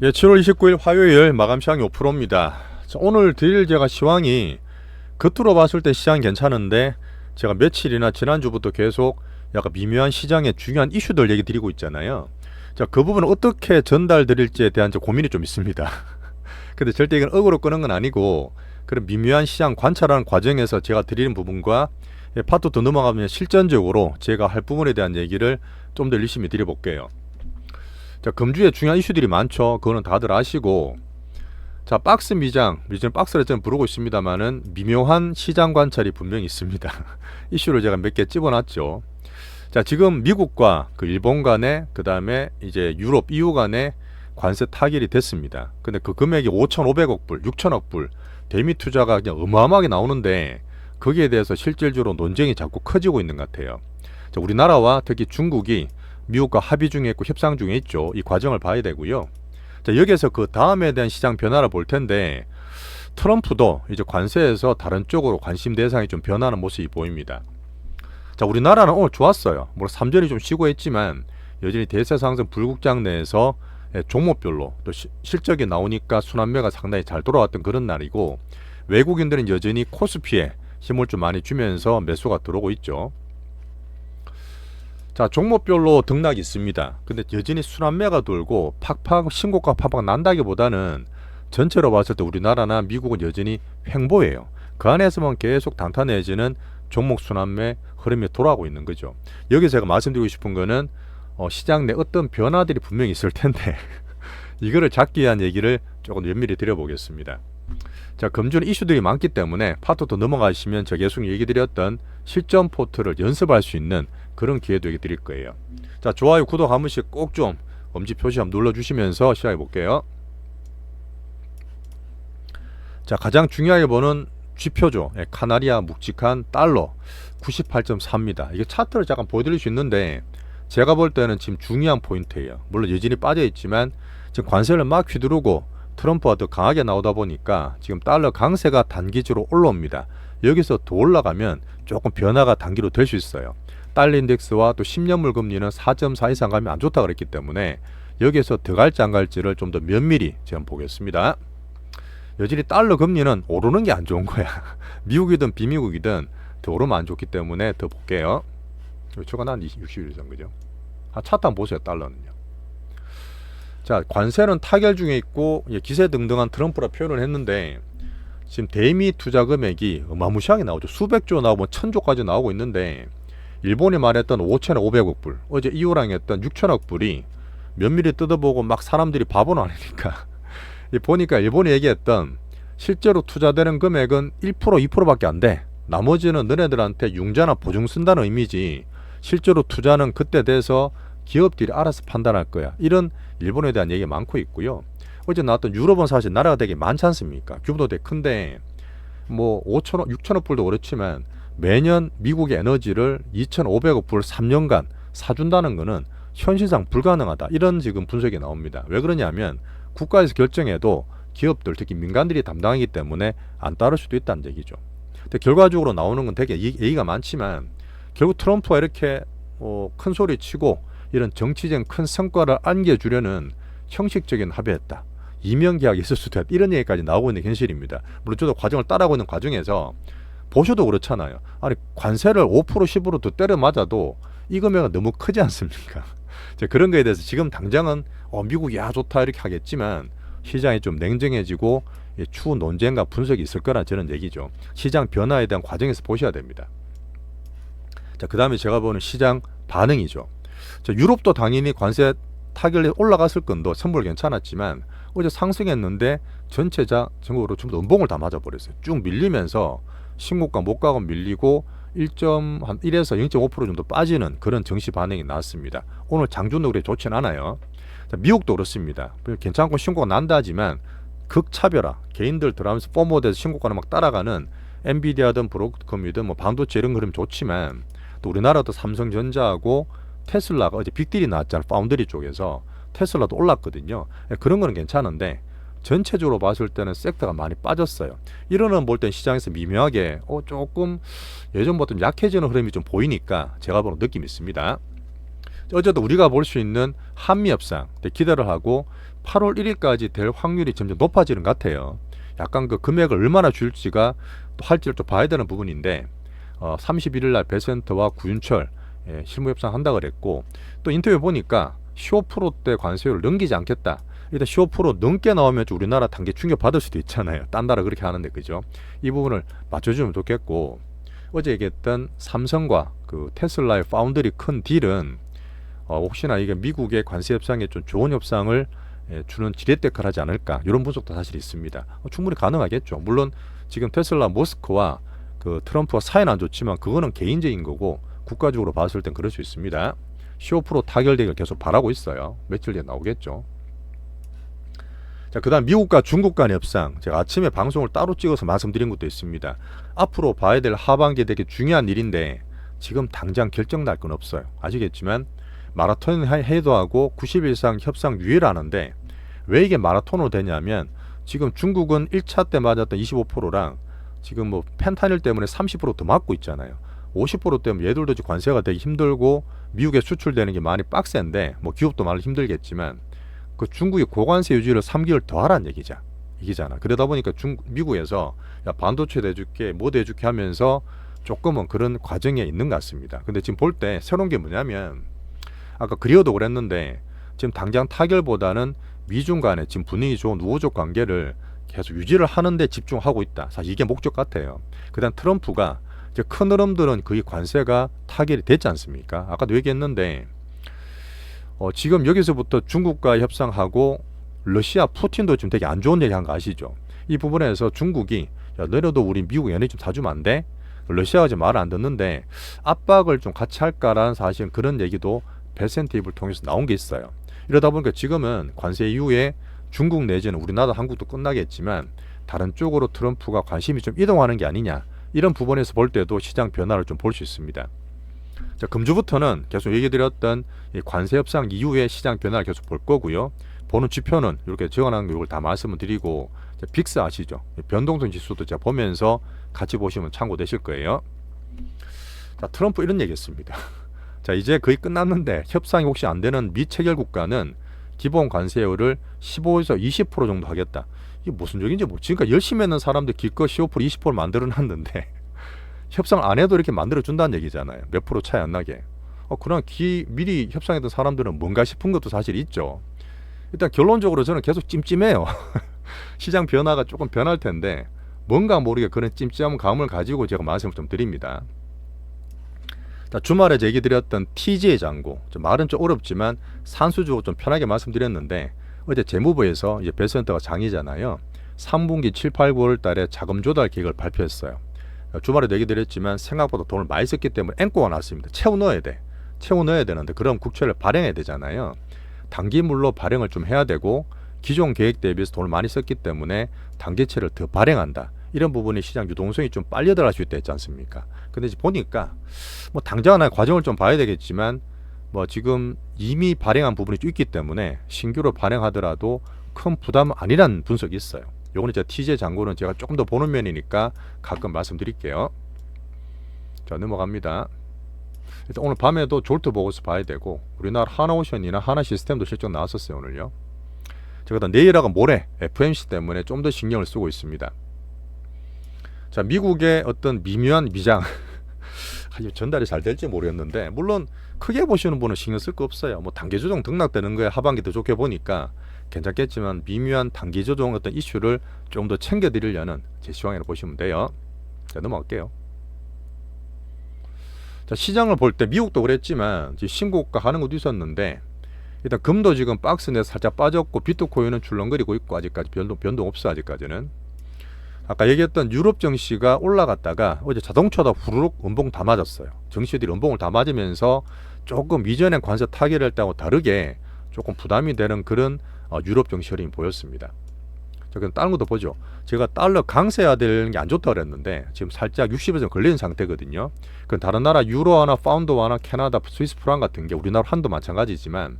예, 7월 29일 화요일 마감 시황이 5%입니다. 오늘 드릴 제가 시황이 겉으로 봤을 때 시장 괜찮은데 제가 며칠이나 지난주부터 계속 약간 미묘한 시장의 중요한 이슈들 얘기 드리고 있잖아요. 자, 그 부분을 어떻게 전달 드릴지에 대한 저 고민이 좀 있습니다. 근데 절대 이건 억으로 끄는 건 아니고 그런 미묘한 시장 관찰하는 과정에서 제가 드리는 부분과 예, 파트 더 넘어가면 실전적으로 제가 할 부분에 대한 얘기를 좀 더 열심히 드려볼게요. 자, 금주에 중요한 이슈들이 많죠. 그거는 다들 아시고. 자, 박스 미장, 요즘 박스를 좀 부르고 있습니다만은 미묘한 시장 관찰이 분명히 있습니다. 이슈를 제가 몇 개 집어놨죠. 자, 지금 미국과 그 일본 간에 그 다음에 이제 유럽, EU 간에 관세 타결이 됐습니다. 근데 그 금액이 5,500억 불, 6천억 불, 대미 투자가 그냥 어마어마하게 나오는데 거기에 대해서 실질적으로 논쟁이 자꾸 커지고 있는 것 같아요. 자, 우리나라와 특히 중국이 미국과 합의 중에 있고 협상 중에 있죠. 이 과정을 봐야 되고요. 자, 여기에서 그 다음에 대한 시장 변화를 볼 텐데 트럼프도 이제 관세에서 다른 쪽으로 관심 대상이 좀 변하는 모습이 보입니다. 자, 우리나라는 오늘 좋았어요. 물론 삼전이 좀 쉬고 했지만 여전히 대세 상승 불국장 내에서 예, 종목별로 또 시- 실적이 나오니까 순환매가 상당히 잘 돌아왔던 그런 날이고 외국인들은 여전히 코스피에 힘을 좀 많이 주면서 매수가 들어오고 있죠. 자 종목별로 등락이 있습니다. 근데 여전히 순환매가 돌고 팍팍 신고가 팍팍 난다기보다는 전체로 봤을 때 우리나라나 미국은 여전히 횡보예요. 그 안에서만 계속 단단해지는 종목 순환매 흐름이 돌아오고 있는 거죠. 여기서 제가 말씀드리고 싶은 거는 어, 시장 내 어떤 변화들이 분명히 있을 텐데 이거를 잡기 위한 얘기를 조금 면밀히 드려보겠습니다. 자, 금주는 이슈들이 많기 때문에 파트 도 넘어가시면 제가 계속 얘기 드렸던 실전 포트를 연습할 수 있는 그런 기회도 얘기 드릴 거예요. 자, 좋아요, 구독 한 번씩 꼭 좀 엄지 표시 한번 눌러주시면서 시작해 볼게요. 자, 가장 중요하게 보는 쥐표죠. 예, 카나리아 묵직한 달러 98.4입니다. 이게 차트를 잠깐 보여드릴 수 있는데 제가 볼 때는 지금 중요한 포인트예요. 물론 여전히 빠져 있지만 지금 관세를 막 휘두르고 트럼프가 더 강하게 나오다 보니까 지금 달러 강세가 단기적으로 올라옵니다. 여기서 더 올라가면 조금 변화가 단기로 될 수 있어요. 달러 인덱스와 또 10년물 금리는 4.4 이상 가면 안 좋다 그랬기 때문에 여기서 더 갈지 안 갈지를 좀 더 면밀히 지금 보겠습니다. 여전히 달러 금리는 오르는 게 안 좋은 거야. 미국이든 비미국이든 더 오르면 안 좋기 때문에 더 볼게요. 저거 난 60일 이상 그죠? 아, 차트 한번 보세요. 달러는요. 자, 관세는 타결 중에 있고 예, 기세 등등한 트럼프라 표현을 했는데 지금 대미 투자 금액이 어마무시하게 나오죠. 수백조 나오고 뭐 천조까지 나오고 있는데 일본이 말했던 5,500억 불, 어제 이호랑 했던 6천억 불이 면밀히 뜯어보고 막 사람들이 바보는 아니니까 이 보니까 일본이 얘기했던 실제로 투자되는 금액은 1% 2%밖에 안 돼. 나머지는 너네들한테 융자나 보증 쓴다는 의미지 실제로 투자는 그때 돼서 기업들이 알아서 판단할 거야. 이런 일본에 대한 얘기가 많고 있고요. 어제 나왔던 유럽은 사실 나라가 되게 많지 않습니까? 규모도 되게 큰데 뭐 5천억, 6천억 불도 그렇지만 매년 미국의 에너지를 2,500억 불 3년간 사준다는 거는 현실상 불가능하다. 이런 지금 분석이 나옵니다. 왜 그러냐면 국가에서 결정해도 기업들 특히 민간들이 담당하기 때문에 안 따를 수도 있다는 얘기죠. 근데 결과적으로 나오는 건 되게 얘기- 얘기가 많지만 결국 트럼프가 이렇게 어, 큰 소리 치고 이런 정치적인 큰 성과를 안겨주려는 형식적인 합의였다. 이명 계약이 있을 수도 있다. 이런 얘기까지 나오고 있는 현실입니다. 물론 저도 과정을 따라가고 있는 과정에서 보셔도 그렇잖아요. 아니 관세를 5% 10%더 때려 맞아도 이 금액은 너무 크지 않습니까? 그런 거에 대해서 지금 당장은 어, 미국이 야 좋다 이렇게 하겠지만 시장이 좀 냉정해지고 예, 추후 논쟁과 분석이 있을 거라 저는 얘기죠. 시장 변화에 대한 과정에서 보셔야 됩니다. 자, 그 다음에 제가 보는 시장 반응이죠. 자, 유럽도 당연히 관세 타결이 올라갔을 건도 선물 괜찮았지만 어제 상승했는데 전체자 전국으로 다 음봉을 다 맞아버렸어요. 쭉 밀리면서 신고가 못 가고 밀리고 1점 1에서 0.5% 정도 빠지는 그런 정시 반응이 나왔습니다. 오늘 장준도 그래 좋진 않아요. 자, 미국도 그렇습니다. 괜찮고 신고가 난다 하지만 극차별화 개인들 들어가면서 포모돼서 신고가를 막 따라가는 엔비디아든 브로드컴이든 뭐 반도체 이런 그림 좋지만 또 우리나라도 삼성전자하고 테슬라가 어제 빅딜이 나왔잖아요. 파운드리 쪽에서 테슬라도 올랐거든요. 예, 그런 거는 괜찮은데 전체적으로 봤을 때는 섹터가 많이 빠졌어요. 이러는 볼 땐 시장에서 미묘하게 어 조금 예전보다 좀 약해지는 흐름이 좀 보이니까 제가 보는 느낌이 있습니다. 어제도 우리가 볼 수 있는 한미 협상 때 기대를 하고 8월 1일까지 될 확률이 점점 높아지는 것 같아요. 약간 그 금액을 얼마나 줄지가 또 할지를 또 봐야 되는 부분인데 어, 31일 날 베센터와 구윤철 예, 실무 협상 한다 그랬고 또 인터뷰 보니까 15%대 관세율을 넘기지 않겠다. 일단 15% 넘게 나오면 좀 우리나라 단계 충격 받을 수도 있잖아요. 딴 나라 그렇게 하는데 그죠? 이 부분을 맞춰주면 좋겠고 어제 얘기했던 삼성과 그 테슬라의 파운드리 큰 딜은 어, 혹시나 이게 미국의 관세 협상에 좀 좋은 협상을 예, 주는 지렛대칼 하지 않을까 이런 분석도 사실 있습니다. 어, 충분히 가능하겠죠. 물론 지금 테슬라 모스크와 그 트럼프와 사이는 안 좋지만 그거는 개인적인 거고 국가적으로 봤을 땐 그럴 수 있습니다. 15% 타결되기를 계속 바라고 있어요. 며칠 뒤에 나오겠죠. 자, 그다음 미국과 중국 간의 협상. 제가 아침에 방송을 따로 찍어서 말씀드린 것도 있습니다. 앞으로 봐야 될 하반기에 되게 중요한 일인데 지금 당장 결정 날 건 없어요. 아시겠지만 마라톤 해도 하고 90일 이상 협상 유예를 하는데 왜 이게 마라톤으로 되냐면 지금 중국은 1차 때 맞았던 25%랑 지금 뭐 펜타닐 때문에 30%더 맞고 있잖아요. 50% 때문에 얘들도 관세가 되기 힘들고 미국에 수출되는 게 많이 빡센데 뭐 기업도 많이 힘들겠지만 그 중국이 고관세 유지를 3개월 더 하라는 얘기자. 이기잖아. 그러다 보니까 중 미국에서 야 반도체 내줄게, 뭐 내줄게 하면서 조금은 그런 과정에 있는 것 같습니다. 근데 지금 볼 때 새로운 게 뭐냐면 아까 그리어도 그랬는데 지금 당장 타결보다는 미중 간의 지금 분위기 좋은 우호적 관계를 계속 유지를 하는데 집중하고 있다. 사실 이게 목적 같아요. 그다음 트럼프가 이제 큰 흐름들은 거의 관세가 타결이 됐지 않습니까? 아까도 얘기했는데 어, 지금 여기서부터 중국과 협상하고 러시아 푸틴도 지금 되게 안 좋은 얘기 한 거 아시죠? 이 부분에서 중국이 야 너네도 우리 미국 연예 좀 사주면 안 돼? 러시아가 말을 안 듣는데 압박을 좀 같이 할까라는 사실 그런 얘기도 베센티브를 통해서 나온 게 있어요. 이러다 보니까 지금은 관세 이후에 중국 내지는 우리나라 한국도 끝나겠지만 다른 쪽으로 트럼프가 관심이 좀 이동하는 게 아니냐 이런 부분에서 볼 때도 시장 변화를 좀 볼 수 있습니다. 자, 금주부터는 계속 얘기 드렸던 이 관세 협상 이후에 시장 변화를 계속 볼 거고요. 보는 지표는 이렇게 적어놓은 이걸 다 말씀을 드리고 빅스 아시죠? 변동성 지수도 제가 보면서 같이 보시면 참고되실 거예요. 자, 트럼프 이런 얘기했습니다. 자, 이제 거의 끝났는데 협상이 혹시 안 되는 미 체결 국가는 기본 관세율을 15에서 20% 정도 하겠다. 이게 무슨 얘기인지 뭐 지금까지 열심히 했는 사람들 기껏 15% 20% 만들어 놨는데 협상 안 해도 이렇게 만들어 준다는 얘기잖아요. 몇 프로 차이 안 나게. 어, 그럼 기, 미리 협상했던 사람들은 뭔가 싶은 것도 사실 있죠. 일단 결론적으로 저는 계속 찜찜해요. 시장 변화가 조금 변할 텐데 뭔가 모르게 그런 찜찜한 감을 가지고 제가 말씀을 좀 드립니다. 자, 주말에 제 얘기 드렸던 장고. 좀 말은 좀 어렵지만 산수적으로 좀 편하게 말씀드렸는데 어제 재무부에서 이제 배센터가 장이잖아요. 3분기 7, 8, 9월 달에 자금 조달 계획을 발표했어요. 주말에도 얘기 드렸지만 생각보다 돈을 많이 썼기 때문에 앵꼬가 났습니다. 채워 넣어야 돼. 채워 넣어야 되는데 그럼 국채를 발행해야 되잖아요. 단기물로 발행을 좀 해야 되고 기존 계획 대비해서 돈을 많이 썼기 때문에 단기채를 더 발행한다. 이런 부분이 시장 유동성이 좀 빨리 들어갈 수 있다 했지 않습니까? 근데 이제 보니까 뭐 당장 은 과정을 좀 봐야 되겠지만 뭐 지금 이미 발행한 부분이 좀 있기 때문에 신규로 발행하더라도 큰 부담 아니란 분석이 있어요. 요거는 이제 TJ 장고는 제가 조금 더 보는 면이니까 가끔 말씀드릴게요. 자 넘어갑니다. 일단 오늘 밤에도 졸트 보고서 봐야 되고 우리나라 하나오션이나 하나시스템도 실적 나왔었어요 오늘요. 제가 내일하고 모레 FMC 때문에 좀 더 신경을 쓰고 있습니다. 자 미국의 어떤 미묘한 미장 전달이 잘 될지 모르겠는데 물론 크게 보시는 분은 신경 쓸 거 없어요. 뭐 단계 조정 등락되는 거에 하반기 더 좋게 보니까 괜찮겠지만 미묘한 단기 조정 어떤 이슈를 좀 더 챙겨드리려는 제 시황이라고 보시면 돼요. 자 넘어갈게요. 자 시장을 볼 때 미국도 그랬지만 신고가 하는 것도 있었는데 일단 금도 지금 박스 내서 살짝 빠졌고 비트코인은 출렁거리고 있고 아직까지 변동 변동 없어 아직까지는. 아까 얘기했던 유럽 정시가 올라갔다가 어제 자동차도 후루룩 음봉 다 맞았어요. 정시들이 음봉을 다 맞으면서 조금 이전에 관세 타결할 때하고 다르게 조금 부담이 되는 그런 어, 유럽 정시 흐름이 보였습니다. 자, 그럼 다른 것도 보죠. 제가 달러 강세해야 되는 게 안 좋다고 그랬는데 지금 살짝 60에서 걸리는 상태거든요. 그 다른 나라 유로화나 파운드화나 캐나다, 스위스 프랑 같은 게 우리나라 한도 마찬가지지만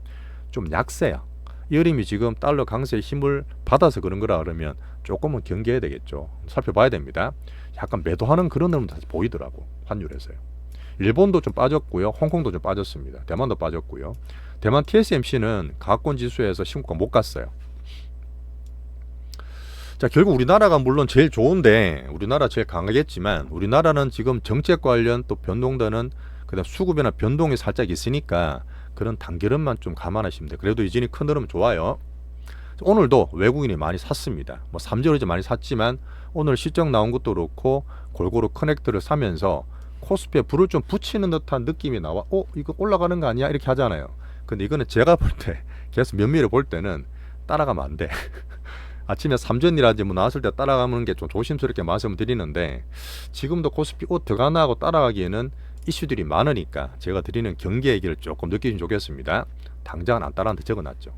좀 약세야. 이 흐름이 지금 달러 강세의 힘을 받아서 그런 거라 그러면 조금은 경계해야 되겠죠. 살펴봐야 됩니다. 약간 매도하는 그런 흐름도 다시 보이더라고 환율에서요. 일본도 좀 빠졌고요. 홍콩도 좀 빠졌습니다. 대만도 빠졌고요. 대만 TSMC는 가권 지수에서 신고가 못 갔어요. 자, 결국 우리나라가 물론 제일 좋은데 우리나라 제일 강하겠지만 우리나라는 지금 정책 관련 또 변동되는 그다음 수급이나 변동이 살짝 있으니까 그런 단계름만 좀 감안하시면 돼요. 그래도 이진이 큰 흐름 좋아요. 오늘도 외국인이 많이 샀습니다. 뭐 3개월 이제 많이 샀지만 오늘 실적 나온 것도 그렇고 골고루 커넥트를 사면서 코스피에 불을 좀 붙이는 듯한 느낌이 나와. 어, 이거 올라가는 거 아니야? 이렇게 하잖아요. 근데 이거는 제가 볼 때 계속 면밀히 볼 때는 따라가면 안 돼. 아침에 삼전이라든지 뭐 나왔을 때 따라가는 게 좀 조심스럽게 말씀을 드리는데 지금도 코스피 옷 들어가나 하고 따라가기에는 이슈들이 많으니까 제가 드리는 경계 얘기를 조금 느끼시면 좋겠습니다. 당장은 안 따라한테 적어놨죠.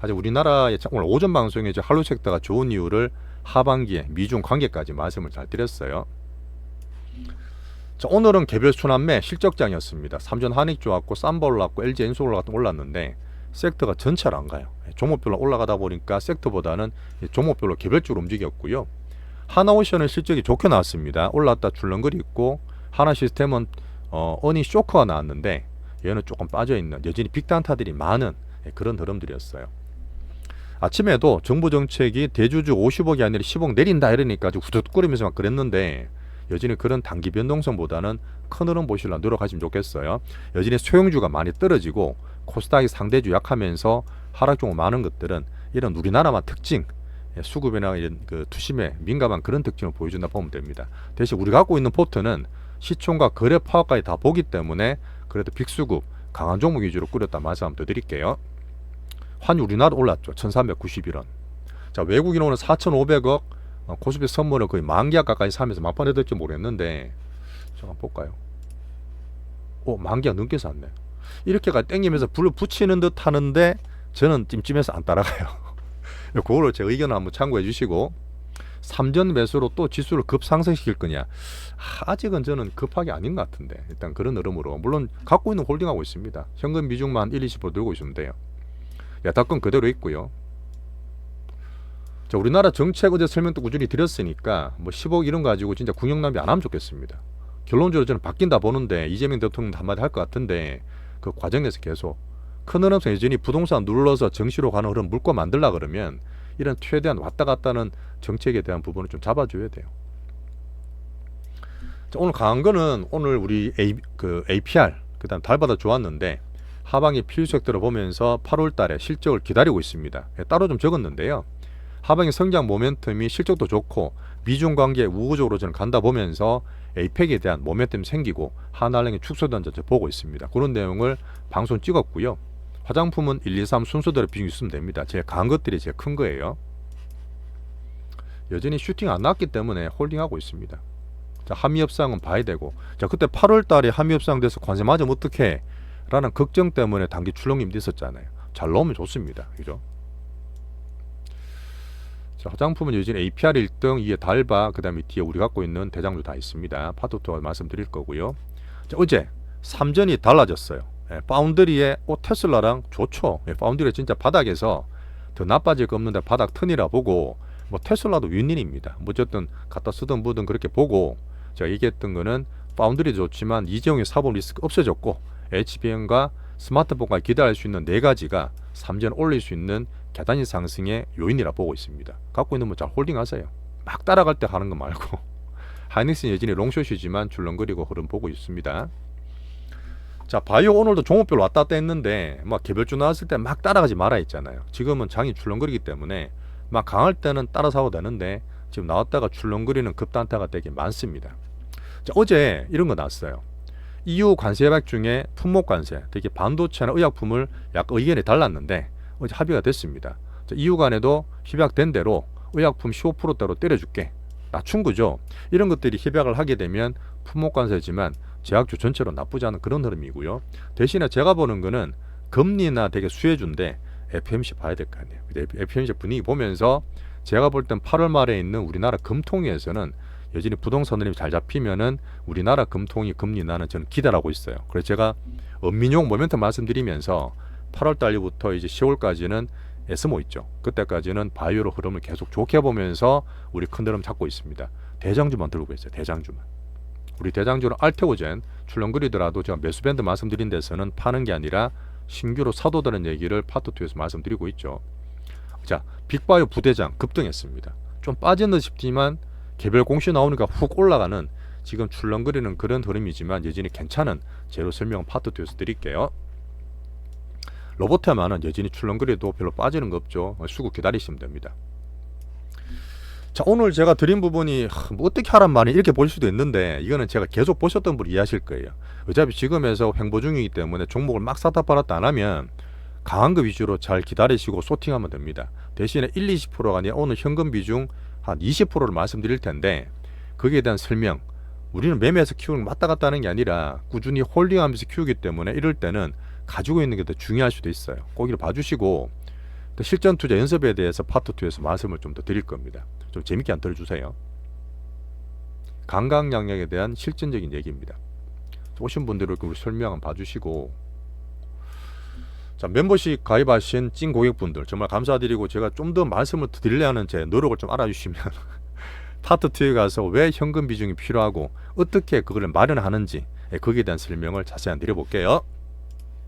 아직 우리나라의 참- 오늘 오전 방송에 할로 섹터가 좋은 이유를 하반기에 미중 관계까지 말씀을 잘 드렸어요. 자, 오늘은 개별 순환매 실적장이었습니다. 삼전 한익 좋았고 쌈바 올랐고 LG 엔소 올랐- 올랐는데 섹터가 전체로 안 가요. 종목별로 올라가다 보니까 섹터보다는 이 종목별로 개별적으로 움직였고요. 하나오션은 실적이 좋게 나왔습니다. 올랐다 출렁거리 있고 하나 시스템은 어, 어닝 쇼크가 나왔는데 얘는 조금 빠져 있는 여전히 빅단타들이 많은 예, 그런 흐름들이었어요. 아침에도 정부 정책이 대주주 50억이 아니라 10억 내린다 이러니까 후두둑거리면서 막 그랬는데 여전히 그런 단기 변동성보다는 큰 흐름 보시려 노력하시면 좋겠어요. 여전히 소형주가 많이 떨어지고 코스닥이 상대주 약하면서 하락 종목 많은 것들은 이런 우리나라만 특징 예, 수급이나 이런 그 투심에 민감한 그런 특징을 보여준다 보면 됩니다. 대신 우리가 갖고 있는 포트는 시총과 거래 파악까지 다 보기 때문에 그래도 빅수급 강한 종목 위주로 꾸렸다 말씀 더 드릴게요. 환율 우리나라 올랐죠. 1391원. 자, 외국인 오늘 4,500억 어, 코스피 선물을 거의 만 계약 가까이 사면서 막판에 될지 모르겠는데 잠깐 볼까요? 오, 만 계약 넘게 샀네. 이렇게가 땡기면서 불을 붙이는 듯 하는데 저는 찜찜해서 안 따라가요. 그거를 제 의견을 한번 참고해 주시고 삼전 매수로 또 지수를 급상승시킬 거냐? 아, 아직은 저는 급하게 아닌 것 같은데 일단 그런 흐름으로 물론 갖고 있는 홀딩하고 있습니다. 현금 비중만 1, 20% 들고 있으면 돼요. 야타권 그대로 있고요. 자, 우리나라 정책 어제 설명도 꾸준히 드렸으니까 뭐 10억 이런 거 가지고 진짜 궁역 낭비 안 하면 좋겠습니다. 결론적으로 저는 바뀐다 보는데 이재명 대통령 한마디 할 것 같은데 그 과정에서 계속 큰 흐름상 여전히 부동산 눌러서 정시로 가는 흐름 물고 만들라 그러면 이런 최대한 왔다 갔다 는 정책에 대한 부분을 좀 잡아줘야 돼요. 자, 오늘 강한 거는 오늘 우리 A, 그 APR 그다음 달바다 좋았는데 하방이 필수액들을 보면서 8월 달에 실적을 기다리고 있습니다. 예, 따로 좀 적었는데요. 하방의 성장 모멘텀이 실적도 좋고 미중 관계 우호적으로 저는 간다 보면서 에이펙에 대한 모멘텀 생기고 하나은행의 축소된다 저 보고 있습니다. 그런 내용을 방송 찍었고요. 화장품은 1, 2, 3 순서대로 비중 있으면 됩니다. 제일 강한 것들이 제일 큰 거예요. 여전히 슈팅 안 났기 때문에 홀딩하고 있습니다. 자, 한미 협상은 봐야 되고 자 그때 8월 달에 한미 협상 돼서 관세 맞으면 어떡해 라는 걱정 때문에 단기 출렁임도 있었잖아요. 잘 나오면 좋습니다. 그죠? 자, 화장품은 여전히 APR 1등, 이에 달바, 그 다음에 뒤에 우리 갖고 있는 대장도 다 있습니다. 파토토 말씀드릴 거고요. 자, 어제 삼전이 달라졌어요. 예, 파운드리의 오 테슬라랑 좋죠. 예, 파운드리 진짜 바닥에서 더 나빠질 거 없는데 바닥 턴이라 보고 뭐 테슬라도 윈윈입니다. 뭐 어쨌든 갖다 쓰든 뭐든 그렇게 보고 제가 얘기했던 거는 파운드리 좋지만 이재용의 사본 리스크 없어졌고 HBM과 스마트폰까지 기대할 수 있는 네 가지가 삼전 올릴 수 있는 계단이 상승의 요인이라 보고 있습니다. 갖고 있는 뭐잘 홀딩하세요. 막 따라갈 때 하는 거 말고 하이닉스는 여전히 롱숏이지만 줄렁거리고 흐름 보고 있습니다. 자 바이오 오늘도 종목별 왔다 갔다 했는데 막 개별주 나왔을 때 막 따라가지 말아 있잖아요. 지금은 장이 줄렁거리기 때문에 막 강할 때는 따라 사도 되는데 지금 나왔다가 줄렁거리는 급단타가 되게 많습니다. 자 어제 이런 거 나왔어요. EU 관세 협약 중에 품목 관세, 특히 반도체나 의약품을 약간 의견이 달랐는데 어제 합의가 됐습니다. 자, EU 간에도 협약된 대로 의약품 15%대로 때려줄게. 낮춘 거죠. 이런 것들이 협약을 하게 되면 품목 관세지만 제약주 전체로 나쁘지 않은 그런 흐름이고요. 대신에 제가 보는 거는 금리나 되게 수혜주인데 FMC 봐야 될 거 아니에요. FMC 분위기 보면서 제가 볼 땐 8월 말에 있는 우리나라 금통위에서는 여전히 부동산 흐름이 잘 잡히면은 우리나라 금통위 금리 나는 저는 기대하고 있어요. 그래서 제가 은민용 모멘텀 말씀드리면서 8월 달부터 이제 10월까지는 에스모 있죠. 그때까지는 바이오로 흐름을 계속 좋게 보면서 우리 큰 흐름 잡고 있습니다. 대장주만 들고 있어요. 대장주만. 우리 대장주는 알테오젠 출렁거리더라도 제가 매수 밴드 말씀드린 데서는 파는 게 아니라 신규로 사도되는 얘기를 파트 2에서 말씀드리고 있죠. 자, 빅바이오 부대장 급등했습니다. 좀 빠진 듯 싶지만 개별 공시 나오니까 훅 올라가는 지금 출렁거리는 그런 흐름이지만 여전히 괜찮은 재료 설명 파트 2에서 드릴게요. 로보테마는 여전히 출렁거리도 별로 빠지는 거 없죠. 수급 기다리시면 됩니다. 자 오늘 제가 드린 부분이 하, 뭐 어떻게 하란 말이 이렇게 볼 수도 있는데 이거는 제가 계속 보셨던 분이 이해하실 거예요. 어차피 지금에서 횡보 중이기 때문에 종목을 막 사다 팔았다 안 하면 강한 거 위주로 잘 기다리시고 소팅하면 됩니다. 대신에 1, 20%가 아니라 오늘 현금 비중 한 20%를 말씀드릴 텐데 거기에 대한 설명 우리는 매매해서 키우는 왔다 갔다 하는 게 아니라 꾸준히 홀딩하면서 키우기 때문에 이럴 때는 가지고 있는 게 더 중요할 수도 있어요. 거기를 봐주시고 또 실전 투자 연습에 대해서 파트 2에서 말씀을 좀 더 드릴 겁니다. 좀 재밌게 안 들어주세요. 강강 양약에 대한 실전적인 얘기입니다. 오신 분들을 그 설명 한번 봐주시고 자 멤버십 가입하신 찐 고객분들 정말 감사드리고 제가 좀 더 말씀을 드리려는 제 노력을 좀 알아주시면 파트 2에 가서 왜 현금 비중이 필요하고 어떻게 그걸 마련하는지 예, 거기에 대한 설명을 자세히 드려볼게요.